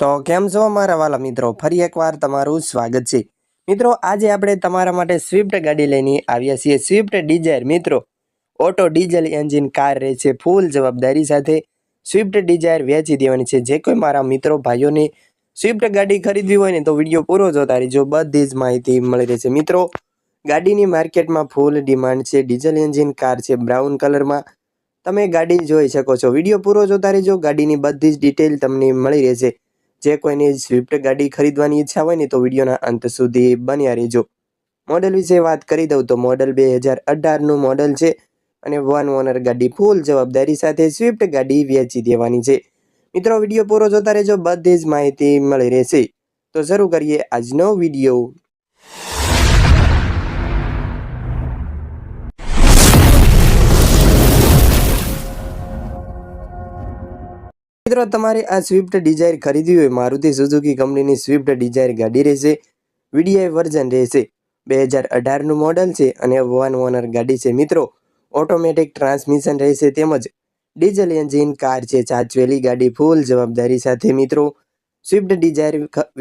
તો કેમ છો મારા વાલા મિત્રો? ફરી એકવાર તમારું સ્વાગત છે. મિત્રો, આજે આપણે તમારા માટે સ્વિફ્ટ ગાડી લઈને આવ્યા છીએ. સ્વિફ્ટ ડિઝાયર મિત્રો, ઓટો ડીઝલ એન્જિન કાર રહે છે. ફૂલ જવાબદારી સાથે સ્વિફ્ટ ડિઝાયર વેચી દેવાની છે. જે કોઈ મારા મિત્રો ભાઈઓને સ્વિફ્ટ ગાડી ખરીદવી હોય ને તો વીડિયો પૂરો જોતા રહેજો. બધી જ માહિતી મળી રહેશે. મિત્રો, ગાડીની માર્કેટમાં ફૂલ ડિમાન્ડ છે. ડીઝલ એન્જિન કાર છે. બ્રાઉન કલરમાં તમે ગાડી જોઈ શકો છો. વીડિયો પૂરો જોતા રહેજો. ગાડીની બધી જ ડિટેલ તમને મળી રહેશે. જે કોઈને સ્વિફ્ટ ગાડી ખરીદવાની ઈચ્છા હોય ને તો વિડીયોના અંત સુધી બન્યા રહેજો. મોડલ વિશે વાત કરી દઉં તો મોડલ બે હજાર અઢારનું મોડલ છે અને વન ઓનર ગાડી ફૂલ જવાબદારી સાથે સ્વિફ્ટ ગાડી વેચી દેવાની છે. મિત્રો, વીડિયો પૂરો જોતા રહેજો. બધી જ માહિતી મળી રહેશે. તો શરૂ કરીએ આજનો વીડિયો. મિત્રો, તમારે આ સ્વિફ્ટ ડિઝાયર ખરીદવી હોય, મારુતિ સુઝુકી કંપનીની સ્વિફ્ટ ડિઝાયર ગાડી રહેશે વીડીઆઈ વર્ઝન રહેશે, બે હજાર અઢારનું મોડલ છે અને વન ઓનર ગાડી છે. મિત્રો ઓટોમેટિક ટ્રાન્સમિશન રહેશે તેમજ ડીઝલ એન્જિન કાર છે ચાચવેલી ગાડી ફૂલ જવાબદારી સાથે મિત્રો સ્વિફ્ટ ડિઝાયર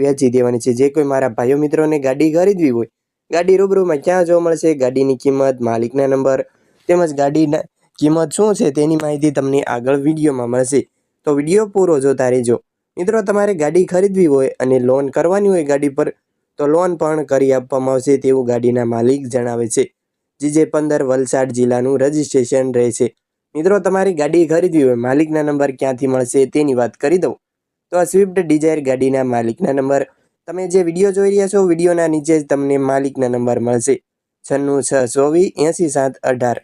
વેચી દેવાની છે. જે કોઈ મારા ભાઈઓ મિત્રોને ગાડી ખરીદવી હોય, ગાડી રૂબરૂમાં ક્યાં જોવા મળશે? ગાડીની કિંમત, માલિકના નંબર તેમજ ગાડીના કિંમત શું છે તેની માહિતી તમને આગળ વિડીયોમાં મળશે. તો વીડિયો પૂરો જોતા રહેજો. મિત્રો, તમારે ગાડી ખરીદવી હોય અને લોન કરવાની હોય ગાડી પર, તો લોન પણ કરી આપવામાં આવશે તેવું ગાડીના માલિક જણાવે છે. જીજે પંદર વલસાડ જિલ્લાનું રજિસ્ટ્રેશન રહેશે. મિત્રો, તમારી ગાડી ખરીદવી હોય, માલિકના નંબર ક્યાંથી મળશે તેની વાત કરી દઉં. તો આ સ્વિફ્ટ ડિઝાયર ગાડીના માલિકના નંબર. તમે જે વીડિયો જોઈ રહ્યા છો, વિડીયોના નીચે જ તમને માલિકના નંબર મળશે. છન્નું છ, ચોવીસ, એંસી, સાત, અઢાર.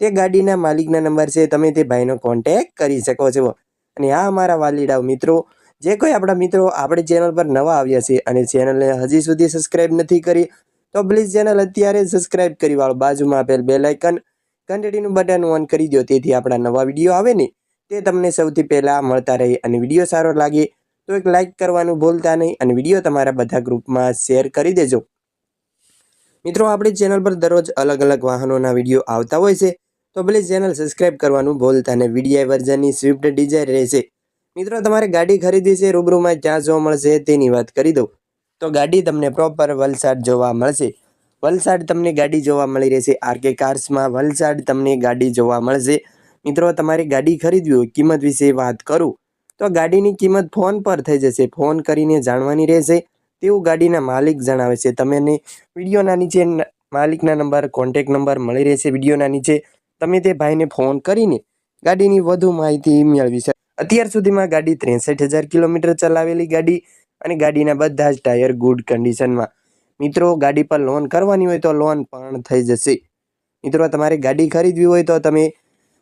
તે ગાડીના માલિકના નંબર છે, તમે તે ભાઈનો કોન્ટેક કરી શકો છો. અને આ અમારા વાલીડાઓ મિત્રો, જે કોઈ આપણા મિત્રો આપણી ચેનલ પર નવા આવ્યા છે અને ચેનલને હજી સુધી સબસ્ક્રાઇબ નથી કરી, તો પ્લીઝ ચેનલ અત્યારે સબસ્ક્રાઇબ કરી વાળો. બાજુમાં આપેલ બે લાઇકન ઘંટડીનું બટન ઓન કરી દો તેથી આપણા નવા વીડિયો આવે ને, તે તમને સૌથી પહેલાં મળતા રહે અને વીડિયો સારો લાગે, તો એક લાઇક કરવાનું ભૂલતા નહીં અને વીડિયો તમારા બધા ગ્રુપમાં શેર કરી દેજો. મિત્રો, આપણી ચેનલ પર દરરોજ અલગ અલગ વાહનોના વીડિયો આવતા હોય છે તો પ્લીઝ ચેનલ સબસ્ક્રાઈબ કરવાનું ભૂલતા અને વીડીઆઈ વર્ઝનની સ્વિફ્ટ ડિઝાયર રહેશે. મિત્રો, તમારે ગાડી ખરીદી છે, રૂબરૂમાં ક્યાં જોવા મળશે તેની વાત કરી દઉં. તો ગાડી તમને પ્રોપર વલસાડ જોવા મળશે. વલસાડ તમને ગાડી જોવા મળી રહેશે આરકે કાર્સમાં વલસાડ તમને ગાડી જોવા મળશે. મિત્રો, તમારી ગાડી ખરીદવી હોય, કિંમત વિશે વાત કરું. તો ગાડીની કિંમત ફોન પર થઈ જશે, ફોન કરીને જાણવાની રહેશે. તેવું ગાડીના માલિક જણાવે છે. તમને વિડીયોના નીચે માલિકના નંબર કોન્ટેક નંબર મળી રહેશે વિડીયોના નીચે. તમે તે ભાઈને ફોન કરીને ગાડીની વધુ માહિતી મેળવી શકો. અત્યાર સુધીમાં ગાડી ત્રેસઠ હજાર કિલોમીટર ચલાવેલી ગાડી અને ગાડીના બધા જ ટાયર ગુડ કન્ડિશનમાં. મિત્રો, ગાડી પર લોન કરવાની હોય તો લોન પણ થઈ જશે. મિત્રો, તમારે ગાડી ખરીદવી હોય તો તમે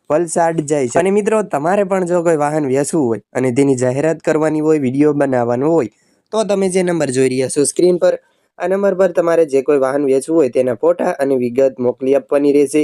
વલસાડ જાય છે અને મિત્રો, તમારે પણ જો કોઈ વાહન વેચવું હોય અને તેની જાહેરાત કરવાની હોય, વીડિયો બનાવવાનો હોય, તો તમે જે નંબર જોઈ રહ્યા છો સ્ક્રીન પર, આ નંબર પર તમારે જે કોઈ વાહન વેચવું હોય તેના ફોટા અને વિગત મોકલી આપવાની રહેશે.